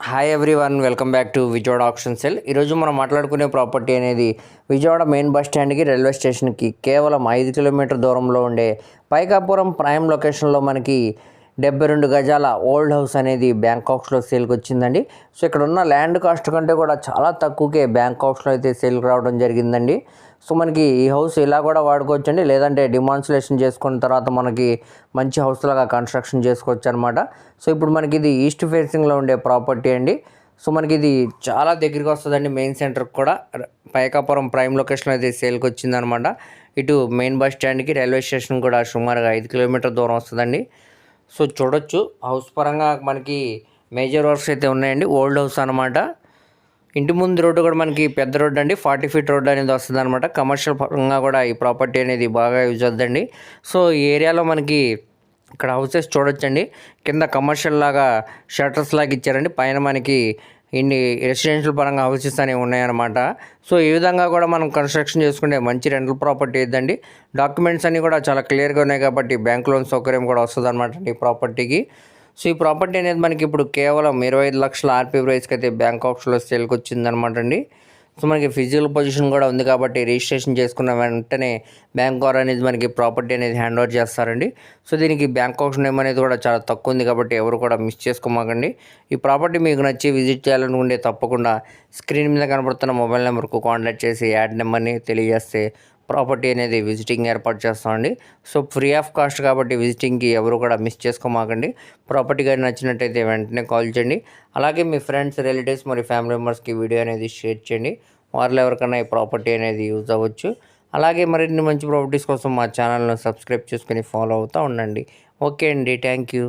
Hi everyone welcome back to Vijayawada option sell ఈరోజు మనం మాట్లాడుకునే ప్రాపర్టీ అనేది విజయవాడ మెయిన్ బస్ స్టాండ్కి రైల్వే స్టేషన్కి కేవలం ఐదు కిలోమీటర్ దూరంలో ఉండే పైకాపురం ప్రైమ్ లొకేషన్లో మనకి డెబ్బై రెండు గజాల ఓల్డ్ హౌస్ అనేది బ్యాంకాక్స్లో సేల్కి వచ్చిందండి సో ఇక్కడ ఉన్న ల్యాండ్ కాస్ట్ కంటే కూడా చాలా తక్కువకే బ్యాంకాక్స్లో అయితే సేల్కి రావడం జరిగిందండి. సో మనకి ఈ హౌస్ ఇలా కూడా వాడుకోవచ్చండి. లేదంటే డిమాన్సులేషన్ చేసుకున్న తర్వాత మనకి మంచి హౌస్ లాగా కన్స్ట్రక్షన్ చేసుకోవచ్చు అనమాట సో ఇప్పుడు మనకి ఇది ఈస్ట్ ఫేసింగ్లో ఉండే ప్రాపర్టీ అండి. సో మనకి ఇది చాలా దగ్గరికి వస్తుందండి మెయిన్ సెంటర్కి కూడా. పైకాపురం ప్రైమ్ లొకేషన్లో అయితే సేల్కి వచ్చిందనమాట ఇటు మెయిన్ బస్ స్టాండ్కి రైల్వే స్టేషన్ కూడా సుమారుగా ఐదు కిలోమీటర్ దూరం వస్తుందండి. సో చూడొచ్చు. హౌస్ పరంగా మనకి మేజర్ వర్క్స్ అయితే ఉన్నాయండి. ఓల్డ్ హౌస్ అనమాట ఇంటి ముందు రోడ్డు కూడా మనకి పెద్ద రోడ్డు అండి. ఫార్టీ ఫీట్ రోడ్డు అనేది వస్తుంది అనమాట కమర్షియల్ పరంగా కూడా ఈ ప్రాపర్టీ అనేది బాగా యూజ్ అవుతుందండి. సో ఈ ఏరియాలో మనకి ఇక్కడ హౌసెస్ చూడొచ్చండి. కింద కమర్షియల్ లాగా షటర్స్ లాగా ఇచ్చారండి. పైన మనకి ఇన్ని రెసిడెన్షియల్ పరంగా హౌసెస్ అనేవి ఉన్నాయన్నమాట. సో ఈ విధంగా కూడా మనం కన్స్ట్రక్షన్ చేసుకుంటే మంచి రెంటల్ ప్రాపర్టీ ఇద్దండి డాక్యుమెంట్స్ అన్నీ కూడా చాలా క్లియర్గా ఉన్నాయి కాబట్టి బ్యాంక్ లోన్ సౌకర్యం కూడా వస్తుంది అనమాట ఈ ప్రాపర్టీకి సో ఈ ప్రాపర్టీ అనేది మనకి ఇప్పుడు కేవలం ఇరవై ఐదు లక్షల ఆర్పీ ప్రైస్కి అయితే బ్యాంక్ ఆప్షన్లో సేల్కి వచ్చిందనమాట అండి. సో మనకి ఫిజికల్ పొజిషన్ కూడా ఉంది కాబట్టి రిజిస్ట్రేషన్ చేసుకున్న వెంటనే బ్యాంక్ వారు అనేది మనకి ప్రాపర్టీ అనేది హ్యాండ్ ఓవర్ చేస్తారండి. సో దీనికి బ్యాంక్ ఆప్షన్ నేమ్ అనేది కూడా చాలా తక్కువ ఉంది కాబట్టి ఎవరు కూడా మిస్ చేసుకోమాకండి. ఈ ప్రాపర్టీ మీకు నచ్చి విజిట్ చేయాలనుకుంటే తప్పకుండా స్క్రీన్ మీద కనబడుతున్న మొబైల్ నెంబర్కు కాంటాక్ట్ చేసి యాడ్ నెంబర్ని తెలియజేస్తే ప్రాపర్టీ అనేది విజిటింగ్ ఏర్పాటు చేస్తామండి. సో ఫ్రీ ఆఫ్ కాస్ట్ కాబట్టి విజిటింగ్కి ఎవరు కూడా మిస్ చేసుకోమాకండి. ప్రాపర్టీ కానీ నచ్చినట్టయితే వెంటనే కాల్ చేయండి. అలాగే మీ ఫ్రెండ్స్ రిలేటివ్స్ మరియు ఫ్యామిలీ మెంబర్స్కి వీడియో అనేది షేర్ చేయండి. వారిలో ఎవరికైనా ఈ ప్రాపర్టీ అనేది యూజ్ అవ్వచ్చు. అలాగే మరిన్ని మంచి ప్రాపర్టీస్ కోసం మా ఛానల్ను సబ్స్క్రైబ్ చేసుకుని ఫాలో అవుతూ ఉండండి. ఓకే అండి. Thank you.